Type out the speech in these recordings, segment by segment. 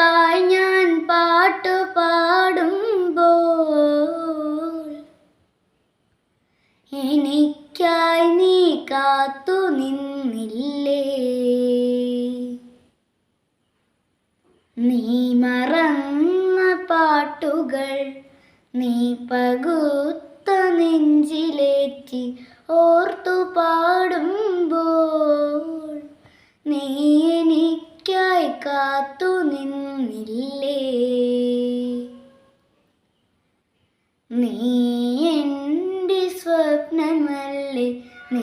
നിനക്കായി ഞാൻ പാട്ടു പാടുമ്പോൾ എനിക്കായി നീ കാത്തു നിന്നില്ലേ? നീ മറന്ന പാട്ടുകൾ നീ പകുത്ത നെഞ്ചിലേറ്റി ഓർത്തു പാടുമ്പോൾ നീ എനിക്കായി കാത്തു നിന്നില്ലേ? നീ എന്റെ സ്വപ്നമല്ലേ? നീ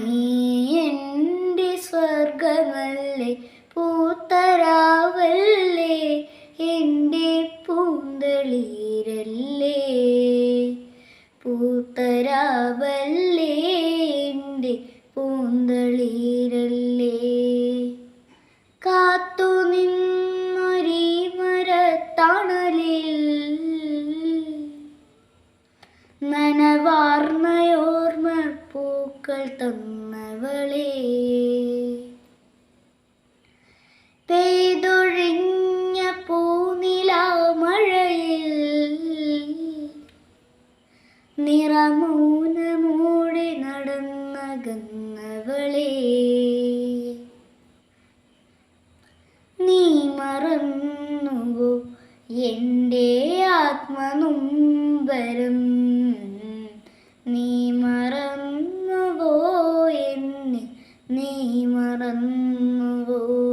എന്റെ സ്വർഗമല്ലേ? പൂത്തരാവല്ലേ? എന്റെ പൂന്തളീരല്ലേ? പൂത്തരാവല്ലേ പൂക്കൾ തന്നവളേ. പെയ്തൊഴിഞ്ഞ പൂനിലാമഴയിൽ നിറമൂനമൂടി നടന്നകന്നവളേ നീ മറന്നുവോ എന്റെ ആത്മനുംബരം നീ മറന്നുവോ?